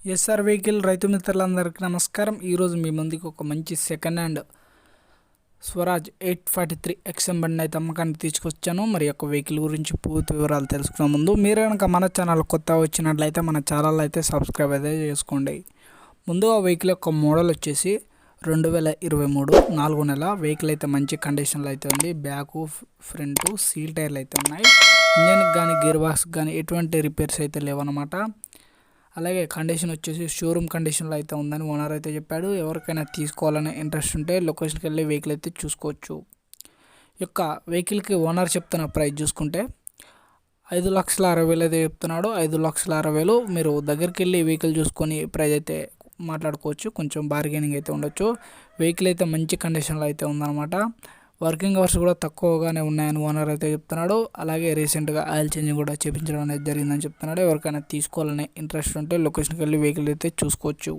SR vehicle రైతు మిత్రులందరికీ నమస్కారం. ఈరోజు మీ ముందుకు ఒక మంచి second hand Swaraj eight forty three XM బండి అయితే అమ్మకానికి తీసుకొచ్చాను. మరి యొక్క వెహికల్ గురించి పూర్తి వివరాలు తెలుసుకునే ముందు మీరు కనుక మన ఛానల్ కొత్త వచ్చినట్లయితే మన ఛానల్ అయితే సబ్స్క్రైబ్ అయితే చేసుకోండి. ముందు ఆ వెహికల్ యొక్క మోడల్ వచ్చేసి రెండు వేల ఇరవై మూడు నాలుగు నెల. వెహికల్ అయితే మంచి కండిషన్లో అయితే ఉంది. బ్యాక్ ఫ్రంట్ సీల్ టైర్లు అయితే ఉన్నాయి. ఇంజన్కి కానీ గేర్ బాక్స్ కానీ ఎటువంటి రిపేర్స్ అయితే లేవన్నమాట అలాగే కండిషన్ వచ్చేసి షోరూమ్ కండిషన్లో అయితే ఉందని ఓనర్ అయితే చెప్పాడు. ఎవరికైనా తీసుకోవాలనే ఇంట్రెస్ట్ ఉంటే లొకేషన్కి వెళ్ళి వెహికల్ అయితే చూసుకోవచ్చు. యొక్క వెహికల్కి ఓనర్ చెప్తున్న ప్రైస్ చూసుకుంటే ఐదు లక్షల అరవై వేలు అయితే చెప్తున్నాడు. ఐదు లక్షల అరవై వేలు మీరు దగ్గరికి వెళ్ళి వెహికల్ చూసుకొని ప్రైస్ అయితే మాట్లాడుకోవచ్చు. కొంచెం బార్గెనింగ్ అయితే ఉండొచ్చు. వెహికల్ అయితే మంచి కండిషన్లో అయితే ఉందన్నమాట. వర్కింగ్ అవర్స్ కూడా తక్కువగానే ఉన్నాయని ఓనర్ అయితే చెప్తున్నాడు. అలాగే రీసెంట్గా ఆయిల్ చేంజింగ్ కూడా చేపించడం అనేది జరిగిందని చెప్తున్నాడు. ఎవరికైనా తీసుకోవాలనే ఇంట్రెస్ట్ ఉంటే లొకేషన్కి వెళ్ళి వెహికల్ అయితే చూసుకోవచ్చు.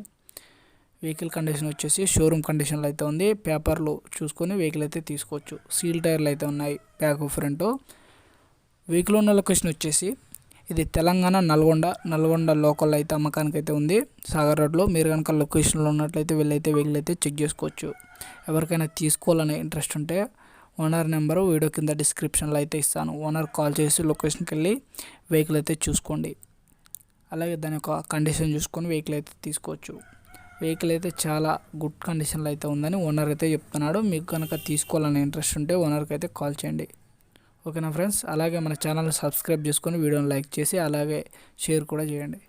వెహికల్ కండిషన్ వచ్చేసి షోరూమ్ కండిషన్లో అయితే ఉంది. పేపర్లు చూసుకొని వెహికల్ అయితే తీసుకోవచ్చు. సీల్ టైర్లు అయితే ఉన్నాయి బ్యాక్ ఫ్రంట్. వెహికల్ ఉన్న లొకేషన్ వచ్చేసి ఇది తెలంగాణ నల్గొండ నల్గొండ లోకల్ అయితే అమ్మకానికి అయితే ఉంది. సాగర్ రోడ్లో మీరు కనుక లొకేషన్లో ఉన్నట్లయితే వెళ్ళైతే వెహికల్ అయితే చెక్ చేసుకోవచ్చు. ఎవరికైనా తీసుకోవాలనే ఇంట్రెస్ట్ ఉంటే ఓనర్ నెంబరు వీడియో కింద డిస్క్రిప్షన్లో అయితే ఇస్తాను. ఓనర్ కాల్ చేసి లొకేషన్కి వెళ్ళి వెహికల్ అయితే చూసుకోండి. అలాగే దాని యొక్క కండిషన్ చూసుకొని వెహికల్ అయితే తీసుకోవచ్చు. వెహికల్ అయితే చాలా గుడ్ కండిషన్లో అయితే ఉందని ఓనర్ అయితే చెప్తున్నాడు. మీకు కనుక తీసుకోవాలనే ఇంట్రెస్ట్ ఉంటే ఓనర్కి అయితే కాల్ చేయండి. ఓకేనా ఫ్రెండ్స్? అలాగే మన ఛానల్ సబ్స్క్రైబ్ చేసుకొని వీడియోని లైక్ చేసి అలాగే షేర్ కూడా చేయండి.